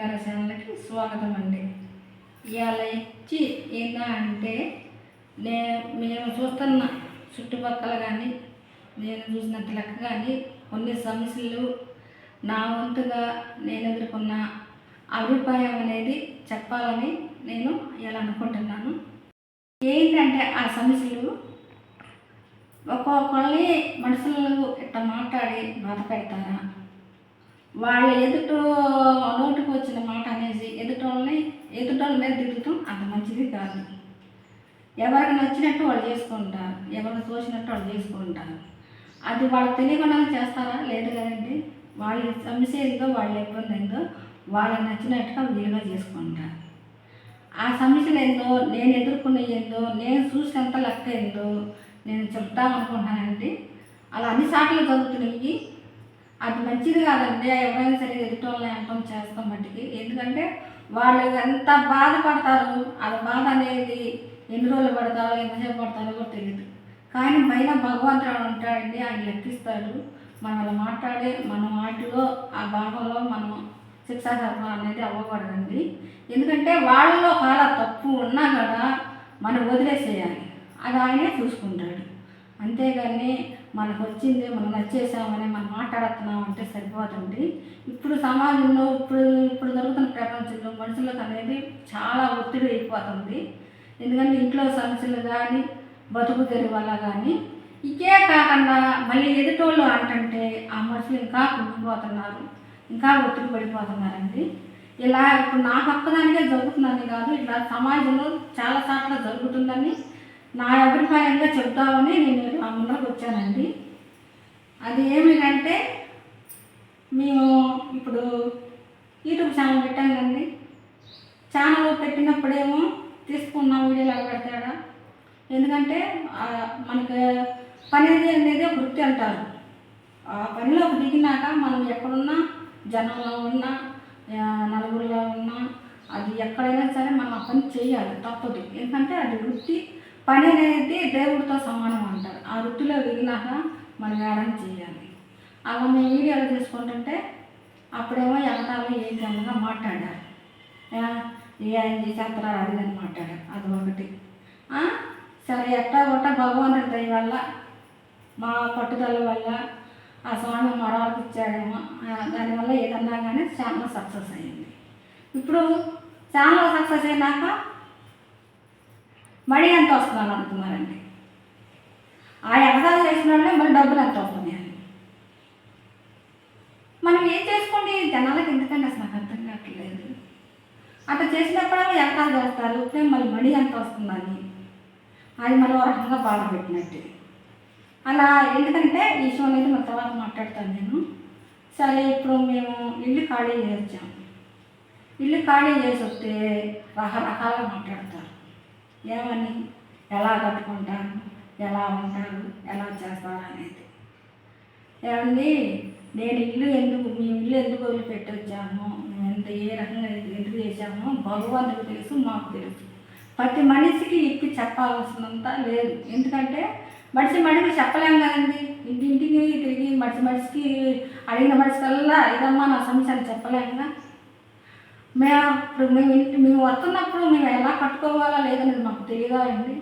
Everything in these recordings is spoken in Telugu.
గారి ఛానల్కి స్వాగతం అండి ఇవాళ ఇచ్చి ఏందా అంటే నే మేము చూస్తున్న చుట్టుపక్కల కానీ నేను చూసినంత లెక్క కానీ కొన్ని సమస్యలు నా వంతుగా నేను ఎదుర్కొన్న అభిప్రాయం అనేది చెప్పాలని నేను ఇలా అనుకుంటున్నాను. ఏంటంటే ఆ సమస్యలు? ఒక్కొక్కళ్ళని మనుషులు ఇట్లా మాట్లాడి బాధ పెడతారా? వాళ్ళ ఎదుట నోటికి వచ్చిన మాట అనేసి ఎదుటోళ్ళని ఎదుటోళ్ళ మీద తిట్టడం అంత మంచిది కాదు. ఎవరికి నచ్చినట్టు వాళ్ళు చేసుకుంటారు. ఎవరిని తోచినట్టు వాళ్ళు చేసుకుంటారు. అది వాళ్ళు తెలియకుండా చేస్తారా? లేదు కదండి. వాళ్ళ సమస్య ఏందో వాళ్ళ ఇబ్బంది ఏందో వాళ్ళకి నచ్చినట్టుగా వీలుగా చేసుకుంటారు. ఆ సమస్యలు ఏందో నేను ఎదుర్కొన్న ఏందో నేను చూసినంత లెక్క ఏందో నేను చెప్తామనుకుంటానండి. అలా అన్ని సార్లు జరుగుతున్నాయి అది మంచిది కాదండి ఎవరైనా సరే ఎదుటోళ్ళని అంటాం చేస్తాం మట్టికి. ఎందుకంటే వాళ్ళు ఎంత బాధపడతారు అది బాధ అనేది ఎన్ని రోజులు పడతారో ఎంతసేపు పడతారో కూడా తెలియదు కానీ పైన భగవంతుడు ఉంటాడండి ఆయన లెక్కిస్తాడు. మనం అలా మాట్లాడే మన వాటిలో ఆ భాగంలో మనం శిక్షాశాపం అనేది అవ్వకూడదండి. ఎందుకంటే వాళ్ళలో చాలా తప్పు ఉన్నా కూడా మనం వదిలేసేయాలి. అది ఆయనే చూసుకుంటాడు. అంతేగాని మనకు వచ్చింది మనం నచ్చేసామని మనం మాట్లాడుతున్నాం అంటే సరిపోతుంది ఇప్పుడు సమాజంలో ఇప్పుడు ఇప్పుడు జరుగుతున్న ప్రపంచంలో మనుషులకు అనేది చాలా ఒత్తిడి అయిపోతుంది. ఎందుకంటే ఇంట్లో సమస్యలు కానీ బతుకు తెరువు వల్ల కానీ ఇకే కాకుండా మళ్ళీ ఎదుటోళ్ళు అంటుంటే ఆ మనుషులు ఇంకా కుంగిపోతున్నారు ఇంకా ఒత్తిడి పడిపోతున్నారండి. ఇలా ఇప్పుడు నాకు ఒక్కదానికే జరుగుతుందని కాదు ఇట్లా సమాజంలో చాలా సార్లు జరుగుతుందని నా అభిప్రాయంగా చెప్తామని నేను మా ముందుకు వచ్చానండి. అది ఏమిటంటే మేము ఇప్పుడు యూట్యూబ్ ఛానల్ పెట్టాం కదండి. ఛానల్ పెట్టినప్పుడేమో తీసుకున్న వీడియోలు అలా పెడతాడా ఎందుకంటే మనకి మనకు పని అనేది ఒక వృత్తి అంటారు. ఆ పనిలో దిగినాక మనం ఎక్కడున్నా జనంలో ఉన్నా నలుగురిలో ఉన్నా అది ఎక్కడైనా సరే మనం ఆ పని చేయాలి తప్పదు. ఎందుకంటే అది వృత్తి పని అనేది దేవుడితో సమానం అంటారు. ఆ వృత్తిలో దిగినాక మనం వేయడం చేయాలి. అలా మేము వీడియోలు తీసుకుంటుంటే అప్పుడేమో ఎగతాలు ఏం జనంగా మాట్లాడారు. ఏం ఏ ఆయన చేసేస్తారు అది అని మాట్లాడారు. అది ఒకటి. సరే ఎట్టా కొట్ట భగవంతుడి దయ వల్ల మా పట్టుదల వల్ల ఆ స్వామి మరొకరికి ఇచ్చాడేమో దానివల్ల ఏదన్నా కానీ చాలా సక్సెస్ అయ్యింది. ఇప్పుడు చాలా సక్సెస్ అయినాక మళ్ళీ ఎంత వస్తుందని అనుకున్నారండి. ఆ ఎగదాలు చేసిన వాళ్ళే డబ్బులు ఎంత వస్తున్నాయి అని. మనం ఏం చేసుకోండి? జనాలకు ఎందుకంటే అసలు నాకు అర్థం కావట్లేదు. అట్లా చేసినప్పుడేమో ఎగదాలు చేస్తారు మళ్ళీ మనీ ఎంత వస్తుందని. అది మనం ఒక రకంగా బాధ పెట్టినట్టు. అలా ఎందుకంటే ఈ షో అనేది మన తర్వాత మాట్లాడతాను నేను. సరే ఇప్పుడు మేము ఇల్లు ఖాళీ చేసాం ఇల్లు ఖాళీ చేసి వస్తే రకరకాలుగా మాట్లాడతారు. ఏమని? ఎలా కట్టుకుంటారు ఎలా ఉంటారు ఎలా చేస్తారు అనేది. ఏమండి? నేను ఇల్లు ఎందుకు మీ ఇల్లు ఎందుకు వదిలిపెట్టి వచ్చాము మేము ఎంత ఏ రకంగా ఎందుకు చేసామో భగవంతుడికి తెలుసు మాకు తెలుసు. ప్రతి మనిషికి ఇప్పి చెప్పాల్సినంత లేదు. ఎందుకంటే మనిషి మనిషికి చెప్పలేం కదండి. ఇంటింటికి తిరిగి మనిషి మనిషికి అడిగిన మనిషికల్లా ఇదమ్మా నా సమస్య అని కదా. మేము ఇప్పుడు మేము ఇంటి మేము వస్తున్నప్పుడు మేము ఎలా కట్టుకోవాలా లేదనేది మాకు తెలియదా అండి?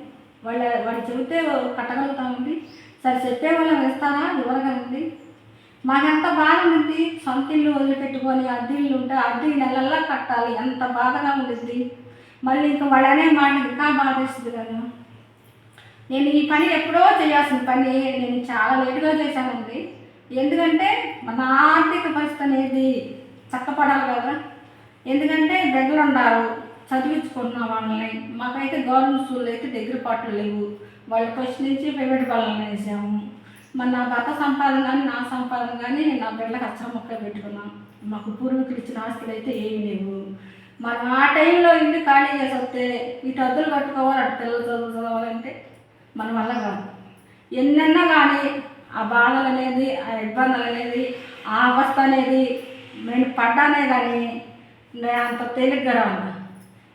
వాళ్ళ వాడు చెబితే కట్టగలుగుతామండి. సరే చెప్పే వాళ్ళని ఇస్తారా ఇవ్వగలండి మాకెంత బాధ ఉంది సొంత ఇల్లు వదిలిపెట్టుకొని అద్దె ఇల్లు ఉంటే అద్దె నెలల్లా కట్టాలి. ఎంత బాధగా ఉండేది. మళ్ళీ ఇంకా వాళ్ళనే మాట ఇంకా బాధేస్తుంది కదా. నేను ఈ పని ఎప్పుడో చేయాల్సిన పని. నేను చాలా లేటుగా చేశానండి. ఎందుకంటే మన ఆర్థిక పరిస్థితి అనేది చక్కపడాలి కదా. ఎందుకంటే దగ్గర ఉన్నారు చదివించుకుంటున్న వాళ్ళని. మాకైతే గవర్నమెంట్ స్కూల్లో అయితే దగ్గర పాటలు లేవు. వాళ్ళు ఫస్ట్ నుంచి ప్రైవేట్ వాళ్ళని వేసాము మరి నా భర్త సంపాదన కానీ నా సంపాదన కానీ నా బిడ్డలకు అచ్చం మొక్క పెట్టుకున్నాం. మాకు పూర్వీకులు ఇచ్చిన ఆస్తులు అయితే ఏమీ లేవు. మనం ఆ టైంలో ఇల్లు ఖాళీ చేసి వస్తే ఇటు అద్దులు కట్టుకోవాలి అటు పిల్లలు చదువు చదవాలంటే? మన వల్ల కాదు. ఎన్నెన్నా కానీ ఆ బాధలు అనేది ఆ ఇబ్బందులు అనేది ఆ అవస్థ అనేది నేను పడ్డానే కానీ అంత తేలిగ్గా రాను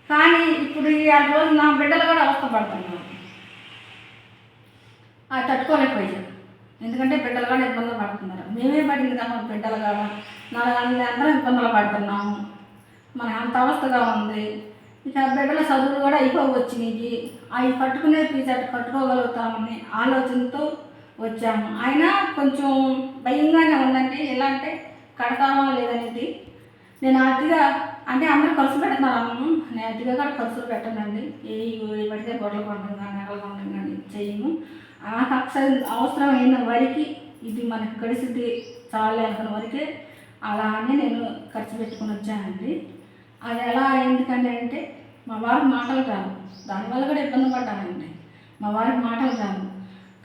కానీ ఇప్పుడు ఈ ఆ రోజు నా బిడ్డలు కూడా అవస్థ పడుతున్నారు అది తట్టుకోలేకపోయాను ఎందుకంటే బిడ్డలు కూడా ఇబ్బందులు పడుతున్నారు. మేమే పడింది కదా మన బిడ్డలు కూడా నాలుగు అందరం ఇబ్బందులు పడుతున్నాము. మన అంత అవస్థగా ఉంది. ఇక బిడ్డల చదువులు కూడా అయిపో అవి కట్టుకునే ఫీజు అటు కట్టుకోగలుగుతామని ఆలోచనతో వచ్చాము. అయినా కొంచెం భయంగానే ఉందండి. ఎలా అంటే కడతామా లేదనేది నేను అతిగా అంటే అందరూ ఖర్చు పెడుతున్నాము నేను అతిగా కూడా ఖర్చులు పెట్టనండి. ఏ పడితే గొడవలు కొంటాం కానీ నెలలు కొంటాం కానీ చేయము. నాకు అక్షరం అవసరమైన వరకు ఇది మనకు గడిచింది చాలు అనుకున్న వరకే అలా నేను ఖర్చు పెట్టుకుని వచ్చానండి. అది ఎలా ఎందుకంటే అంటే మా వారికి మాటలు రావు. దానివల్ల కూడా ఇబ్బంది పడ్డానండి. మా వారికి మాటలు రావు.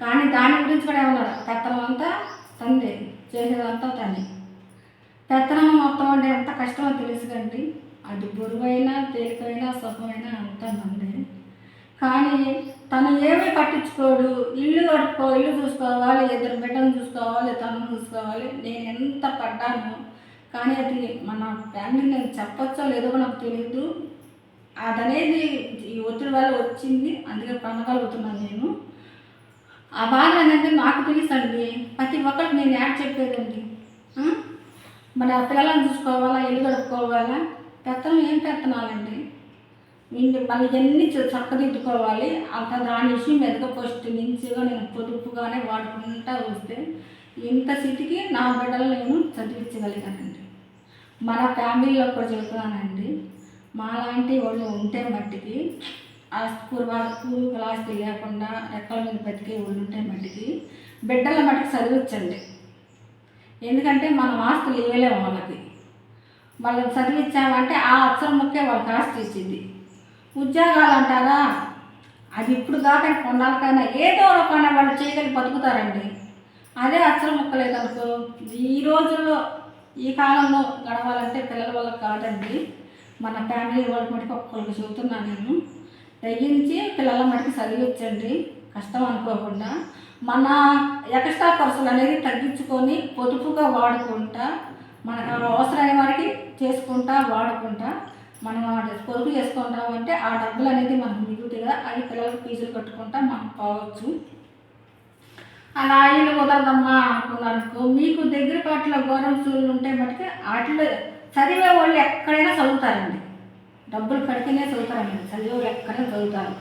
కానీ దాని గురించి కూడా ఏమన్నారు పెత్తనం అంతా తండ్రి చేసేదంతా తనే. పెత్తనం ఉండే అంటే ఎంత కష్టమో తెలుసు కండి అది బరువైనా తేలికైనా సుఖమైనా అంతా మందే. కానీ తను ఏమీ పట్టించుకోడు. ఇల్లు కట్టుకో ఇల్లు చూసుకోవాలి ఇద్దరు బిడ్డను చూసుకోవాలి తను చూసుకోవాలి నేను ఎంత పడ్డాను. కానీ అది మన ఫ్యామిలీ నేను చెప్పొచ్చో లేదో నాకు తెలియదు అదనేది ఈ ఒత్తిడి వల్ల వచ్చింది. అందుకే పండగలుగుతున్నాను నేను. ఆ బాధ అనేది నాకు తెలుసండి. ప్రతి ఒక్కరికి నేను యాడ్ చెప్పేదండి. మన పిల్లలను చూసుకోవాలా ఇల్లు గడుపుకోవాలా పెత్తనం ఏం పెత్తనాలండి? ఇంటి మన ఇవన్నీ చక్కదిద్దుకోవాలి? అంత దాని విషయం మీదగా ఫస్ట్ నుంచిగా నేను పొదుపుగానే వాడుకుంటా వస్తే ఇంత స్థితికి నా బిడ్డలు నేను చదివించగలిగానండి. మన ఫ్యామిలీలో కూడా చెబుతున్నానండి. మాలాంటి వాళ్ళు ఉంటే మట్టికి ఆ పూర్వ పూర్వీకుల ఆస్తి లేకుండా రెక్కల మీద బతికే వాళ్ళు ఉంటే మట్టికి బిడ్డల మట్టికి చదివించండి. ఎందుకంటే మనం ఆస్తులు ఇవ్వలేము వాళ్ళకి వాళ్ళని చదివించామంటే ఆ అక్షరం ముక్కే వాళ్ళకి ఆస్తి ఇచ్చింది. ఉద్యోగాలు అంటారా అది ఇప్పుడు కాక కొన్నాళ్ళకైనా ఏదో రకమైన వాళ్ళు చేయగలిగి బతుకుతారండి. అదే అక్షరం ముక్కలేదనుకో ఈ రోజుల్లో ఈ కాలంలో గడవాలంటే పిల్లల వల్ల కాదండి. మన ఫ్యామిలీ వాళ్ళ మటుకు ఒక్కరికి చెబుతున్నాను నేను. తగ్గించి పిల్లల మటుకు చదివించండి. కష్టం అనుకోకుండా మన ఎక్స్ట్రా ఖర్చులు అనేది తగ్గించుకొని పొదుపుగా వాడుకుంటా మనకు అవసరమైన వారికి చేసుకుంటా వాడుకుంటా మనం పొదుపు పొదుపు చేసుకుంటామంటే ఆ డబ్బులు అనేది మనకు నిగుతిగా అవి పిల్లలకు ఫీజులు కట్టుకుంటా మనం పోవచ్చు. అలా ఆయన కుదరదమ్మా అనుకున్నారనుకో మీకు దగ్గర పాటలో గవర్నమెంట్ ఉంటే మటుకు వాటిలో చదివే వాళ్ళు ఎక్కడైనా చదువుతారండి. డబ్బులు కడితేనే చదువుతారండి. చదివే వాళ్ళు ఎక్కడైనా చదువుతారు.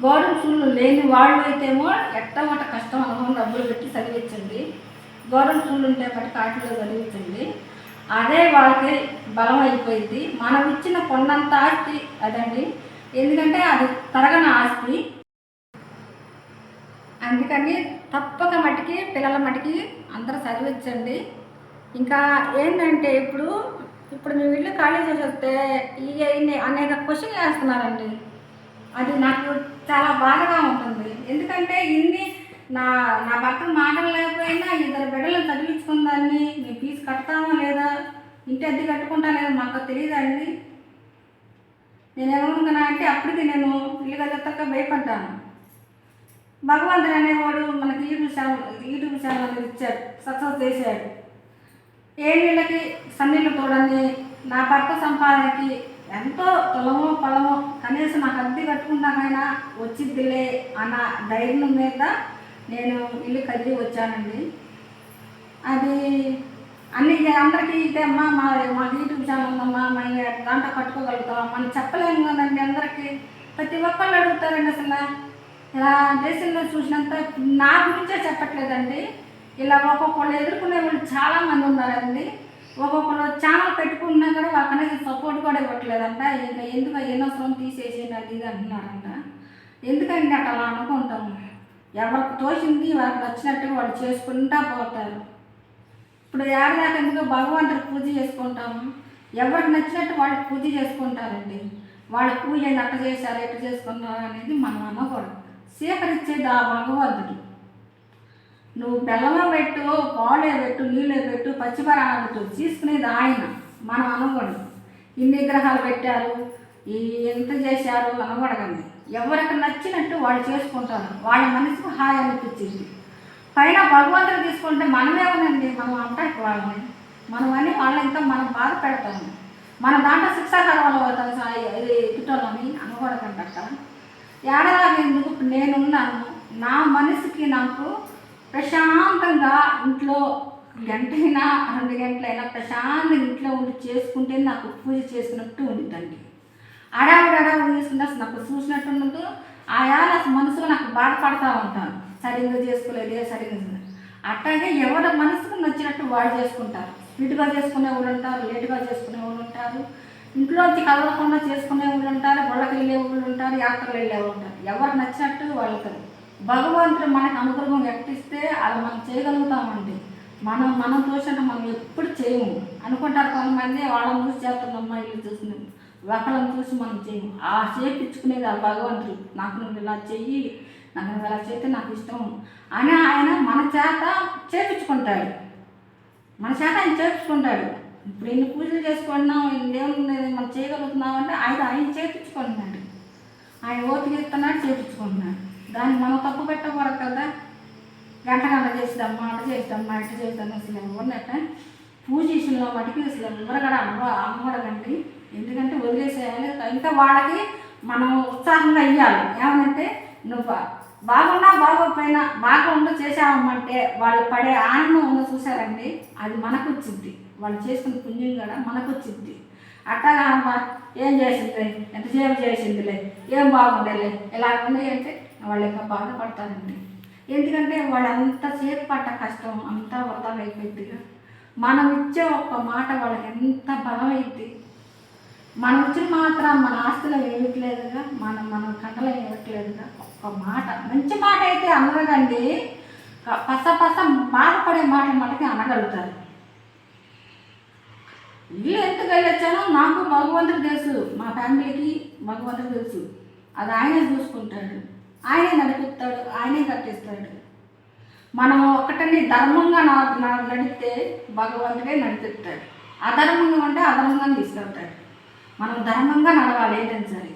గవర్నమెంట్ స్కూళ్ళు లేని వాళ్ళు అయితేమో ఎట్టమట కష్టం అనుభవం డబ్బులు పెట్టి చదివించండి. గవర్నమెంట్ స్కూల్ ఉంటే పట్టి కాటిలో చదివించండి. అదే వాళ్ళకి బలం అయిపోయింది. మనం ఇచ్చిన కొండంత ఆస్తి అదండి. ఎందుకంటే అది తరగని ఆస్తి. అందుకని తప్పక మటుకి పిల్లల మటుకి అందరూ చదివించండి. ఇంకా ఏంటంటే ఇప్పుడు ఇప్పుడు మేము ఇల్లు ఖాళీ చేసి వస్తే ఈ ఇన్ని అనేక క్వశ్చన్లు వేస్తున్నారండి. అది నాకు చాలా బాధగా ఉంటుంది. ఎందుకంటే ఇన్ని నా నా భర్త మాటలు లేకపోయినా ఇద్దరు బిడ్డలు చదివించుకుందాన్ని మీ ఫీజు కడతామా లేదా? ఇంటి అద్దె కట్టుకుంటా లేదా మాకు తెలియదండి నేనేమనుకున్నా అంటే అప్పటికి నేను ఇల్లు కదెత్తక భయపడ్డాను. భగవంతుడు అనేవాడు మనకి యూట్యూబ్ ఛానల్ యూట్యూబ్ ఛానల్ ఇచ్చాడు సక్సెస్ చేశాడు. ఏ నీళ్ళకి సన్నీళ్ళు తోడని నా భర్త సంపాదనకి ఎంతో తులమో పొలమో కనీసం నాకు అద్దె కట్టుకున్నాకైనా వచ్చిద్దిలే అన్న ధైర్యం మీద నేను ఇల్లు కదిలి వచ్చానండి. అది అన్ని అందరికీ ఇదే అమ్మా మా మా యూట్యూబ్ ఛానల్ ఉందమ్మా మా దాంట్లో కట్టుకోగలుగుతాం మనం చెప్పలేము కదండి అందరికీ. ప్రతి ఒక్కళ్ళు అడుగుతారండి అసలు. ఇలా దేశంలో చూసినంత నా గురించే చెప్పట్లేదండి. ఇలా ఒక్కొక్కళ్ళు ఎదుర్కొనే వాళ్ళు చాలామంది ఉన్నారండి. ఒక్కొక్కరు ఛానల్ పెట్టుకున్నా కూడా వాళ్ళ కనీసం సపోర్ట్ కూడా ఇవ్వట్లేదంట. ఇంకా ఎందుకు ఎన్నోసరం తీసేసేది అది ఇది అంటున్నారంట. ఎందుకండి అట్లా అలా అనుకుంటాము ఎవరికి తోచింది వాళ్ళకి నచ్చినట్టుగా వాళ్ళు చేసుకుంటా పోతారు. ఇప్పుడు ఏడాది ఎందుకు భగవంతుడికి పూజ చేసుకుంటాము? ఎవరికి నచ్చినట్టు వాళ్ళకి పూజ చేసుకుంటారండి. వాళ్ళ పూజ అట్ట చేశారు ఎట్ట చేసుకున్నారు అనేది మనం అనకూడదు. స్వీకరించేది ఆ భగవంతుడు. నువ్వు బెల్లమే పెట్టు పాలే పెట్టు నీళ్ళే పెట్టు పచ్చిపరాలు పెట్టు తీసుకునేది ఆయన మనం అనకూడదు. ఇన్ని విగ్రహాలు పెట్టారు ఈ ఎంత చేశారు అనకూడదండి. ఎవరికి నచ్చినట్టు వాళ్ళు చేసుకుంటారు. వాళ్ళ మనసుకు హాయి అనిపించింది. పైన భగవంతుడు తీసుకుంటే మనమేమనండి మనం అంటానికి వాళ్ళని మనం అని వాళ్ళ ఇంకా మనం బాధ పెడతాము. మన దాంట్లో శిక్షాకరం అవుతాం ఎదుటోళ్ళని అనకూడదంట ఏడాది ఎందుకు? నేనున్నాను. నా మనసుకి నాకు ప్రశాంతంగా ఇంట్లో గంటైనా రెండు గంటలైనా ప్రశాంతంగా ఇంట్లో ఉండి చేసుకుంటే నాకు పూజ చేసుకున్నట్టు ఉండిద్దండి. అడావుడు అడావుడు చేసుకుంటే అసలు నాకు చూసినట్టు ఉండదు. ఆయా అసలు మనసులో నాకు బాధపడతా ఉంటాను సరిగ్గా చేసుకోలేదు సరిగ్గా అట్లాగే ఎవరి మనసుకు నచ్చినట్టు వాళ్ళు చేసుకుంటారు. స్పీడ్గా చేసుకునే వాళ్ళు ఉంటారు లేటుగా చేసుకునే వాళ్ళు ఉంటారు. ఇంట్లోంచి కదలకుండా చేసుకునే వాళ్ళు ఉంటారు గొడవకి వెళ్ళే వాళ్ళు ఉంటారు యాత్రలు వెళ్ళే వాళ్ళు ఉంటారు. ఎవరు నచ్చినట్టు వాళ్ళకి భగవంతుడు మనకు అనుగ్రహం వ్యక్తిస్తే అది మనం చేయగలుగుతామండి. మనం మనం తోచినట్టు మనం ఎప్పుడు చేయము. అనుకుంటారు కొంతమంది వాళ్ళని చూసి చేస్తున్నామ్మా ఇల్లు చూస్తున్నాం ఒకళ్ళని చూసి మనం చేయము. ఆ చేపించుకునేది ఆ భగవంతుడు. నాకు నువ్వు ఇలా చెయ్యి నాకు నువ్వు ఇలా చేస్తే నాకు ఇష్టం అని ఆయన మన చేత చేపించుకుంటాడు. మన చేత ఆయన చేపించుకుంటాడు. ఇప్పుడు ఎన్ని పూజలు చేసుకుంటున్నాం ఎన్ని దేవుని మనం చేయగలుగుతున్నాం అంటే ఆయన ఆయన చేపించుకుంటున్నాడు. ఆయన ఓపిక ఇస్తున్నాడు చేపించుకుంటున్నాడు. దాన్ని మనం తప్పు పెట్టకూడదు కదా. గంట గంట చేస్తామ్మా అట చేస్తామ్మా ఇట చేస్తాను అసలు ఎవరినట్ట పూజ విషయంలో మటుకు అసలు ఎవరు కూడా అమ్మ అమ్మకూడదండి ఎందుకంటే వదిలేసేయాలి ఇంకా వాళ్ళకి మనం ఉత్సాహంగా ఇవ్వాలి ఏమనంటే నువ్వు బాగున్నా బాగోకపోయినా బాగా ఉండ చేసావమ్మంటే వాళ్ళు పడే ఆనందం ఉందో చూసారండి అది మనకు వచ్చింది వాళ్ళు చేసుకున్న పుణ్యం కూడా మనకు వచ్చింది అట్టగా అమ్మ ఏం ఎంత ఎంతసేపు చేసిందిలే? ఏం బాగుండేలే ఇలా ఉంది అంటే వాళ్ళు ఇంకా బాధపడతారండి ఎందుకంటే వాళ్ళు అంతసేపు పడ్డ కష్టం అంతా వృధా అయిపోయిందిగా మనం ఇచ్చే ఒక్క మాట వాళ్ళకి ఎంత బలం అయింది. మనం ఇచ్చిన మాత్రం మన ఆస్తులు వేయట్లేదుగా మనం మన కంటలో వేయట్లేదుగా ఒక్క మాట మంచి మాట అయితే అనరగండి పస పస బాధపడే మాటలు మనకి అనగలుగుతారు. ఇల్లు ఎందుకు వెళ్ళొచ్చానో నాకు భగవంతుడు తెలుసు. మా ఫ్యామిలీకి భగవంతుడు తెలుసు. అది ఆయనే చూసుకుంటాడు. ఆయనే నడిపిస్తాడు ఆయనే కట్టిస్తాడు. మనం ఒక్కటని ధర్మంగా నా- నడిస్తే భగవంతుడే నడిపిస్తాడు. అధర్మంగా ఉంటే అధర్మంగా తీసుకెళ్తాడు. మనం ధర్మంగా నడవాలి ఏదైనా సరే.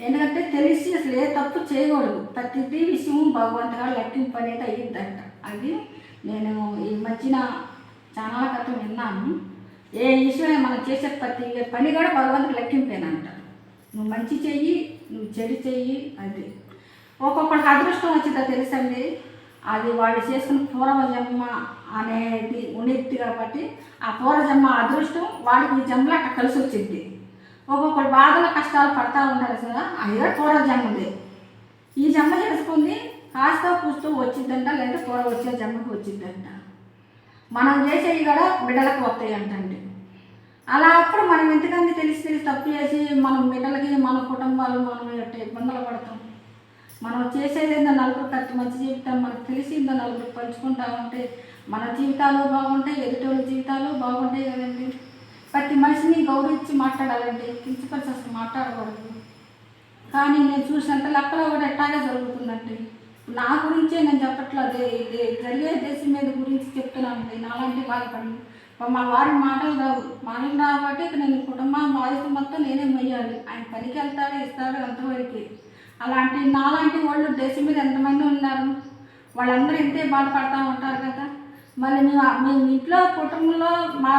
ఎందుకంటే తెలిసి అసలు ఏ తప్పు చేయకూడదు. ప్రతిదీ విషయం భగవంతుగా లెక్కింపు అనేది అయ్యిద్దంట అది నేను ఈ మధ్యన చాలా క్రితం విన్నాను. ఏ విషయమే మనం చేసే ప్రతి పని కూడా భగవంతుడు లెక్కింపేనంట. నువ్వు మంచి చెయ్యి నువ్వు చెడు చెయ్యి అది. ఒక్కొక్కడికి అదృష్టం వచ్చిందో తెలుసండి అది వాళ్ళు చేసుకున్న పూర్వజన్మ అనేది ఉండిద్ది కాబట్టి ఆ పూర్వజన్మ అదృష్టం వాడికి ఈ జన్మలో అట్లా కలిసి వచ్చింది. ఒక్కొక్కరు బాధలు కష్టాలు పడతా ఉంటారు కదా అయ్యో పూర్వజన్మది ఈ జన్మ చేసుకుంది కాస్త కూస్తూ వచ్చిందంట లేదా పూర్వ వచ్చే జన్మకు వచ్చిందంట. మనం చేసేవి కూడా బిడ్డలకు వస్తాయి అంటండి అలా అప్పుడు మనం ఎంతకంది తెలిసి తెలిసి తప్పు చేసి మనం బిడ్డలకి మన కుటుంబాలు మనం ఇబ్బందులు పడతాం. మనం చేసేది ఏందో నలుగురు ఖర్చు మంచి జీవితం మనకు తెలిసిందో నలుగురు పంచుకుంటా ఉంటే మన జీవితాలు బాగుంటాయి ఎదుటోళ్ళ జీవితాలు బాగుంటాయి కదండి. ప్రతి మనిషిని గౌరవించి మాట్లాడాలండి కించపరిచి అసలు మాట్లాడకూడదు. కానీ నేను చూసినంత లెక్కలో కూడా ఎట్టాగే జరుగుతుందండి. నా గురించే నేను చెప్పట్లేదు ఇది జరిగే దేశం మీద గురించి చెప్తున్నానండి. నాలాంటి బాధపడి మా వారి మాటలు రావు. మాటలు రావు కాబట్టి ఇక నేను కుటుంబం బాధ్యత మొత్తం నేనే మొయ్యాలి. ఆయన పనికి వెళ్తాడు ఇస్తాడు అంతవరకు అలాంటి నాలాంటి వాళ్ళు దేశం మీద ఎంతమంది ఉన్నారు? వాళ్ళందరూ ఇంతే బాధపడతా ఉంటారు కదా. మళ్ళీ మేము మేము ఇంట్లో కుటుంబంలో మా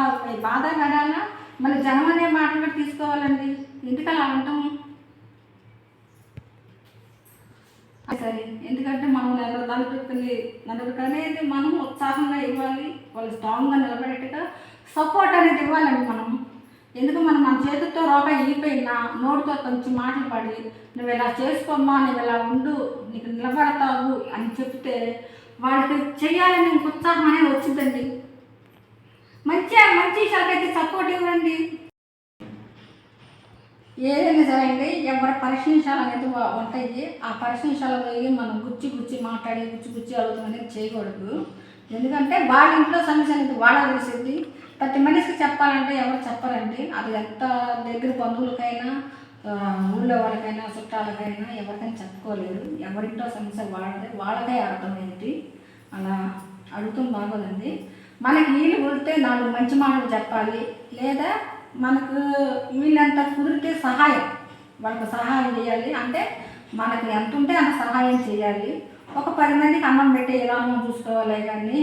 బాధ పడాలా మళ్ళీ జనం అనే మాట కూడా తీసుకోవాలండి. ఎందుకు అలా ఉంటాము సరే. ఎందుకంటే మనం నలుగురు నలుగురికి నలుగురికి అనేది మనం ఉత్సాహంగా ఇవ్వాలి. వాళ్ళు స్ట్రాంగ్గా నిలబడేట్టుగా సపోర్ట్ అనేది ఇవ్వాలండి మనం. ఎందుకు మనం మన చేతితో రూపాయి ఇగిపోయినా నోటితో కొంచెం మాటలు పడి నువ్వు ఇలా చేసుకోమ్మా నువ్వు ఇలా ఉండు నీకు నిలబడతావు అని చెప్తే వాళ్ళకి చేయాలని ఉత్సాహం అనేది వచ్చిందండి. మంచిగా మంచి విషయాలకైతే సపోర్ట్ ఇవ్వండి. ఏదైనా సరే అండి ఎవరి పరిశీలించాలు అనేది ఉంటాయి. ఆ పరిశీలించాలలో మనం గుచ్చి గుచ్చి మాట్లాడి గుచ్చి గుచ్చి అడుగుతాం అనేది చేయకూడదు. ఎందుకంటే వాళ్ళ ఇంట్లో సమస్య అనేది వాళ్ళ తెలిసింది ప్రతి మనిషికి చెప్పాలంటే ఎవరు చెప్పరండి. అది ఎంత దగ్గర బంధువులకైనా ఊళ్ళో వాళ్ళకైనా చుట్టాలకైనా ఎవరికైనా చెప్పుకోలేరు ఎవరింటో సమస్య వాళ్ళదే వాళ్ళకే అర్థమైంది. అలా అడుగుతాం బాగోదండి. మనకి వీలు కుదిరితే నాలుగు మంచి మాటలు చెప్పాలి. లేదా మనకు వీళ్ళంత కుదిరితే సహాయం వాళ్ళకి సహాయం చేయాలి. అంటే మనకు ఎంత ఉంటే అంత సహాయం చేయాలి. ఒక పది మందికి అన్నం పెట్టి ఎలా చూసుకోవాలి కానీ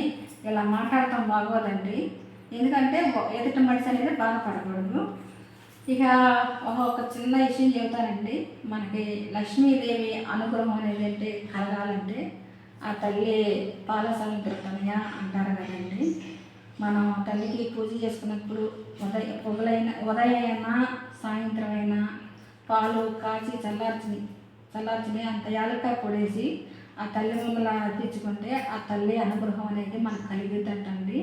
ఇలా మాట్లాడటం బాగోదండి. ఎందుకంటే ఎదుటి మనిషి అనేది బాధపడకూడదు ఇక ఒక చిన్న విషయం చెబుతానండి. మనకి లక్ష్మీదేవి అనుగ్రహం అనేది అంటే కలగాలంటే ఆ తల్లి పాల సముద్ర అంటారు కదండి. మనం తల్లికి పూజ చేసుకున్నప్పుడు ఉదయ పొగలైన ఉదయం అయినా సాయంత్రం అయినా పాలు కాచి చల్లార్చి చల్లార్చిని అంత యాలక్కాయ పొడేసి ఆ తల్లి ముందల తెచ్చుకుంటే ఆ తల్లి అనుగ్రహం అనేది మనకు కలిగిద్దంటండి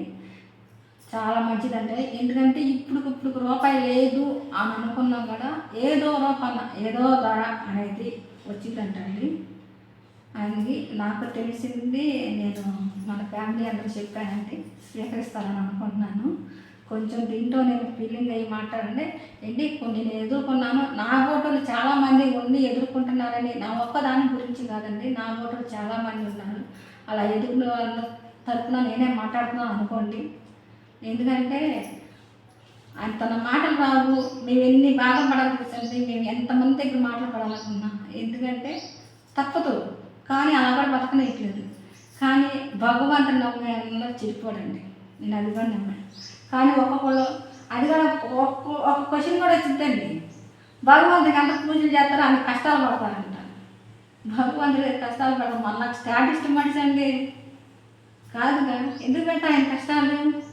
చాలా మంచిదండి ఎందుకంటే ఇప్పుడు ఇప్పుడు రూపాయి లేదు అని అనుకున్నా కూడా ఏదో రూపాన ఏదో ధర అనేది వచ్చిందంటండి. అది నాకు తెలిసింది నేను మన ఫ్యామిలీ అందరూ చెప్పానండి స్వీకరిస్తారని అనుకుంటున్నాను. కొంచెం దీంట్లో నేను ఫీలింగ్ అయ్యి మాట్లాడండి. ఏంటి కొన్ని నేను ఎదుర్కొన్నాను. నా ఓటర్లు చాలామంది ఉండి ఎదుర్కొంటున్నారని నా ఒక్కదాని గురించి కాదండి నా ఓటర్లు చాలామంది ఉన్నారు. అలా ఎదుర్కొన్న వాళ్ళ తరపున నేనే మాట్లాడుతున్నాను అనుకోండి ఎందుకంటే ఆయన తన మాటలు రావు మేము ఎన్ని బాధపడాల్సింది మేము ఎంతమంది దగ్గర మాటలు పడాలనుకున్నా ఎందుకంటే తప్పదు. కానీ అలా కూడా బతకనేయట్లేదు. కానీ భగవంతుని నమ్మకంలో చెడిపోడండి. నేను అది కూడా నమ్మాను. కానీ ఒక్కొక్కళ్ళు అది కూడా ఒక్క ఒక క్వశ్చన్ కూడా వచ్చిందండి భగవంతుడికి అంత పూజలు చేస్తారు అన్ని కష్టాలు పడతారంట. భగవంతుడి కష్టాలు పడతారు మన నాకు స్టాటిస్ట్ మనిషి అండి కాదుగా ఎందుకు పెట్టా ఆయన కష్టాలు?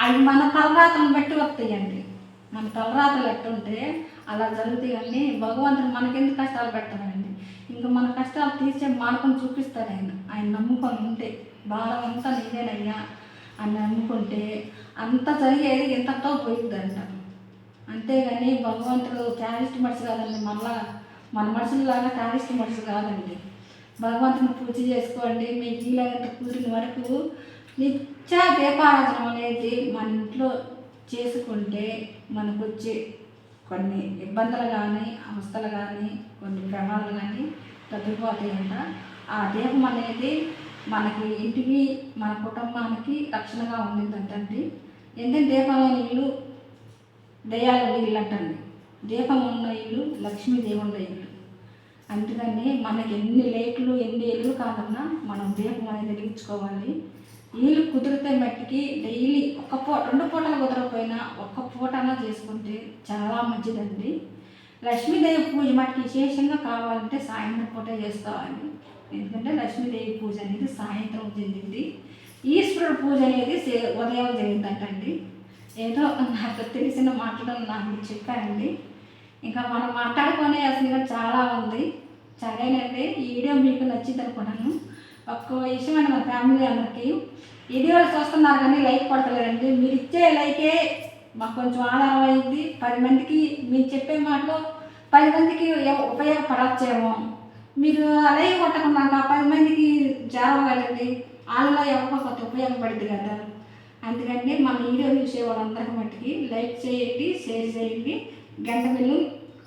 అవి మన తలరాతలను బట్టి వస్తాయండి. మన తలరాతలు ఎట్టుంటే అలా జరుగుతాయి కానీ భగవంతుడు మనకెందుకు కష్టాలు పెడతాడండి? ఇంకా మన కష్టాలు తీర్చే మార్గం చూపిస్తాడు ఆయన. ఆయన నమ్ముకొని ఉంటే భారం అంతా నీదేనయ్యా అని నమ్ముకుంటే అంత జరిగేది ఎంతతో పోయిద్దంట. అంతేగాని భగవంతుడు క్యారిస్ట్ మనిషి కాదండి. మళ్ళా మన మనుషులలాగా క్యారిస్ట్ మనిషి కాదండి. భగవంతుని పూజ చేసుకోండి. మీకు వీలైనంత కూడిన వరకు నిత్య దీపారాధన అనేది మన ఇంట్లో చేసుకుంటే మనకు వచ్చే కొన్ని ఇబ్బందులు కానీ అవస్థలు కానీ కొన్ని ప్రమాదాలు కానీ తగ్గిపోతాయంట ఆ దీపం అనేది మనకి ఇంటికి మన కుటుంబానికి రక్షణగా ఉండిందంటండి ఎందుకంటే దీపంలోని ఇల్లు దయాల ఇల్లు అంటండి దీపం ఉన్న ఇల్లు లక్ష్మీదేవి ఉన్న ఇల్లు. అందుకని మనకి ఎన్ని లైట్లు ఎన్ని ఇల్లు కాకుండా మనం దీపం అనేది వెలిగించుకోవాలి. నీళ్ళు కుదిరితే మట్టికి డైలీ ఒక పూ రెండు పూటలు కుదరకపోయినా ఒక్క పూటనా చేసుకుంటే చాలా మంచిదండి. లక్ష్మీదేవి పూజ మటుకి విశేషంగా కావాలంటే సాయంత్రం పూట చేసుకోవాలి. ఎందుకంటే లక్ష్మీదేవి పూజ అనేది సాయంత్రం జరిగింది. ఈశ్వరుడు పూజ అనేది ఉదయం జరిగిందంటండి. ఏదో నాకు తెలిసిన మాటలు నాకు చెప్పానండి ఇంకా మనం మాట్లాడుకునే అసలు చాలా ఉంది. సరేనండి ఈ వీడియో మీకు నచ్చింది అనుకున్నాను ఒక్క విషయం అండి మన ఫ్యామిలీ అందరికీ. వీడియోలు చూస్తున్నారు కానీ లైక్ కొడతలేరండి. మీరు ఇచ్చే లైకే మాకు కొంచెం ఆధారం అయింది పది మందికి మీరు చెప్పే మాటలు పది మందికి ఉపయోగపడచ్చేమో. మీరు అలాగే కొట్టకుండా పది మందికి జారవగలండి. వాళ్ళలో ఎవరికో కొంత ఉపయోగపడింది కదా. అందుకని మన వీడియో చూసే వాళ్ళందరికీ మట్టుకి లైక్ చేయండి షేర్ చేయండి గంట బిల్లు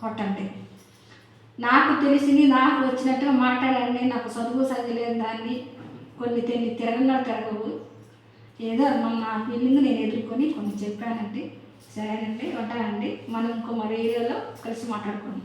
కొట్టండి. నాకు తెలిసింది నాకు వచ్చినట్టుగా మాట్లాడండి నాకు చదువు చదివలేని దాన్ని కొన్ని తిని తిరగలు తిరగవు ఏదో మన నా ఫీలింగ్ నేను ఎదుర్కొని కొన్ని చెప్పానండి. సరేనండి ఉంటానండి. మనం ఇంకో మరో ఏరియాలో కలిసి మాట్లాడుకుందాం.